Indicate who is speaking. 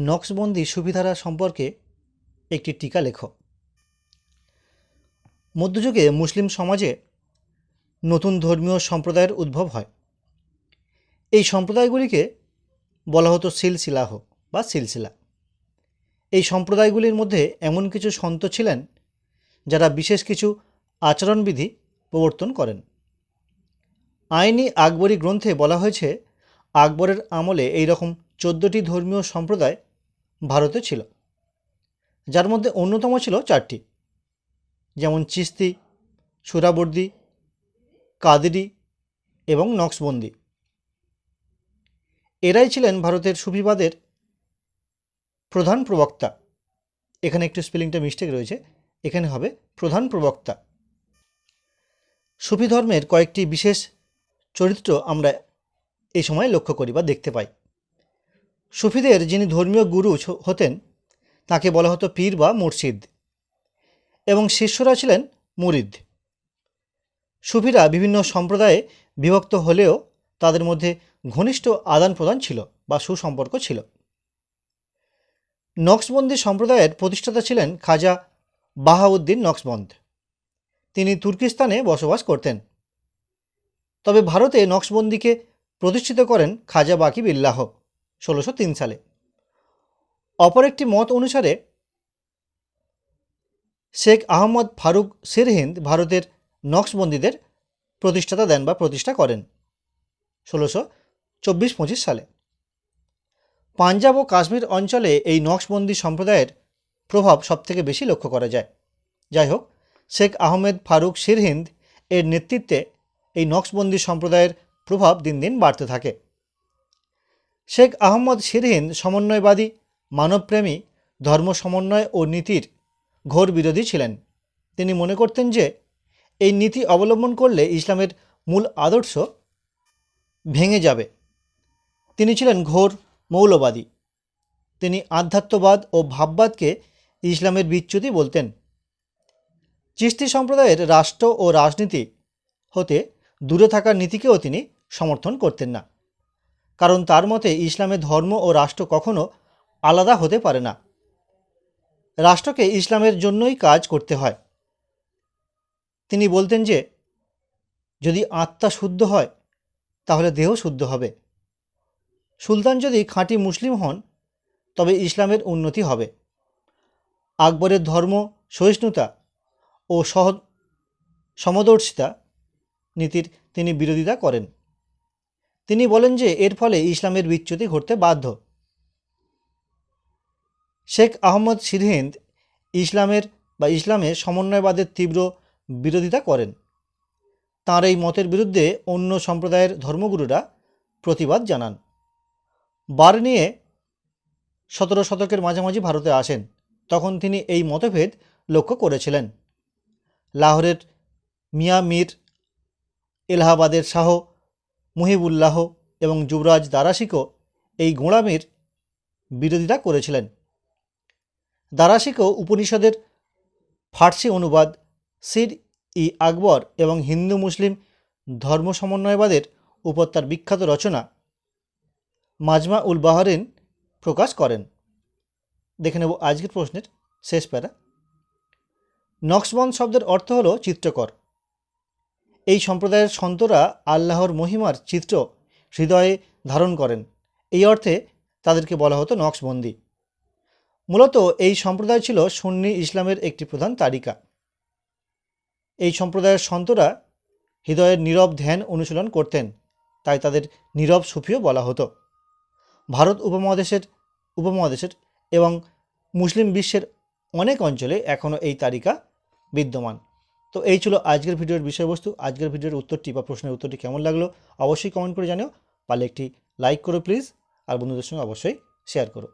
Speaker 1: নকশবন্দি সুবিধারা সম্পর্কে একটি টিকা লেখো। মধ্যযুগে মুসলিম সমাজে নতুন ধর্মীয় সম্প্রদায়ের উদ্ভব হয়। এই সম্প্রদায়গুলিকে বলা হতো সিলসিলাহ বা সিলসিলা। এই সম্প্রদায়গুলির মধ্যে এমন কিছু সন্ত ছিলেন যারা বিশেষ কিছু আচরণবিধি প্রবর্তন করেন। আইনি আকবরী গ্রন্থে বলা হয়েছে, আকবরের আমলে এই রকম চোদ্দোটি ধর্মীয় সম্প্রদায় ভারতে ছিল। যার মধ্যে অন্যতম ছিল চারটি। যেমন চিস্তি সুরাবর্দি কাদেরি এবং নকশবন্দি এরাই ছিলেন ভারতের সুফিবাদের প্রধান প্রবক্তা। এখানে একটু স্পেলিংটা মিস্টেক রয়েছে। এখানে হবে প্রধান প্রবক্তা। সুফি ধর্মের কয়েকটি বিশেষ চরিত্র আমরা এই সময় লক্ষ্য করি বা দেখতে পাই। সুফিদের যিনি ধর্মীয় গুরু হতেন, তাকে বলা হতো পীর বা মুর্শিদ এবং শিষ্যরা ছিলেন মুরিদ। সুফিরা বিভিন্ন সম্প্রদায়ে বিভক্ত হলেও তাদের মধ্যে ঘনিষ্ঠ আদান প্রদান ছিল বা সুসম্পর্ক ছিল। নকশবন্দি সম্প্রদায়ের প্রতিষ্ঠাতা ছিলেন খাজা বাহাউদ্দিন নকশবন্দ তিনি তুর্কিস্তানে বসবাস করতেন। তবে ভারতে নকশবন্দিকে প্রতিষ্ঠিত করেন খাজা বাকি বিল্লাহ ষোলোশো তিন সালে। অপর একটি মত অনুসারে, শেখ আহমদ ফারুক সিরহিন্দ ভারতের নকশবন্দীদের প্রতিষ্ঠাতা দেন বা প্রতিষ্ঠা করেন ষোলোশো চব্বিশ পঁচিশ সালে। পাঞ্জাব ও কাশ্মীর অঞ্চলে এই নকশবন্দি সম্প্রদায়ের প্রভাব সবথেকে বেশি লক্ষ্য করা যায়। যাই হোক, শেখ আহমেদ ফারুক সিরহিন্দ এর নেতৃত্বে এই নকশবন্দি সম্প্রদায়ের প্রভাব দিন দিন বাড়তে থাকে। শেখ আহমদ সিরহিন্দ সমন্বয়বাদী, মানবপ্রেমী, ধর্ম সমন্বয় ও নীতির ঘোর বিরোধী ছিলেন। তিনি মনে করতেন যে, এই নীতি অবলম্বন করলে ইসলামের মূল আদর্শ ভেঙে যাবে। তিনি ছিলেন ঘোর মৌলবাদী। তিনি আধ্যাত্মবাদ ও ভাববাদকে ইসলামের বিচ্যুতি বলতেন। চিস্তি সম্প্রদায়ের রাষ্ট্র ও রাজনীতি হতে দূরে থাকার নীতিকেও তিনি সমর্থন করতেন না। কারণ তার মতে ইসলামে ধর্ম ও রাষ্ট্র কখনো আলাদা হতে পারে না। রাষ্ট্রকে ইসলামের জন্যই কাজ করতে হয়। তিনি বলতেন যে, যদি আত্মা শুদ্ধ হয়, তাহলে দেহ শুদ্ধ হবে। সুলতান যদি খাঁটি মুসলিম হন, তবে ইসলামের উন্নতি হবে। আকবরের ধর্ম সহিষ্ণুতা ও সহ, সমদর্শিতা নীতির তিনি বিরোধিতা করেন। তিনি বলেন যে, এর ফলে ইসলামের বিচ্যুতি ঘটতে বাধ্য। শেখ আহমদ সিরহিন্দ ইসলামের বা ইসলামের সমন্বয়বাদের তীব্র বিরোধিতা করেন। তাঁর এই মতের বিরুদ্ধে অন্য সম্প্রদায়ের ধর্মগুরুরা প্রতিবাদ জানান। বার নিয়ে সতেরো শতকের মাঝামাঝি ভারতে আসেন। তখন তিনি এই মতভেদ লক্ষ্য করেছিলেন। লাহোরের মিয়া মীর এলাহাবাদের শাহ মুহিবুল্লাহ এবং যুবরাজ দারাশিকও এই গোঁড়ামির বিরোধিতা করেছিলেন। দারাশিকও উপনিষদের ফার্সি অনুবাদ সির ই আকবর এবং হিন্দু মুসলিম ধর্ম সমন্বয়বাদের উপর তার বিখ্যাত রচনা মাজমা উল বাহরিন প্রকাশ করেন। দেখে নেব আজকের প্রশ্নের শেষ প্যারা। নকশবন্দ শব্দের অর্থ হল চিত্রকর। এই সম্প্রদায়ের সন্তরা আল্লাহর মহিমার চিত্র হৃদয়ে ধারণ করেন। এই অর্থে তাদেরকে বলা হতো নকশবন্দি। মূলত এই সম্প্রদায় ছিল সুন্নি ইসলামের একটি প্রধান তালিকা। এই সম্প্রদায়ের সন্তরা হৃদয়ের নীরব ধ্যান অনুশীলন করতেন, তাই তাদের নীরব সুফিও বলা হতো। ভারত উপমহাদেশের উপমহাদেশের এবং মুসলিম বিশ্বের অনেক অঞ্চলে এখনও এই তালিকা বিদ্যমান। তো এই ছিল আজকের ভিডিওর বিষয়বস্তু। আজকের ভিডিওর উত্তরটি বা প্রশ্নের উত্তরটি কেমন লাগল অবশ্যই কমেন্ট করে জানিও। পারলে একটি লাইক করো প্লিজ, আর বন্ধুদের সঙ্গে অবশ্যই শেয়ার করো।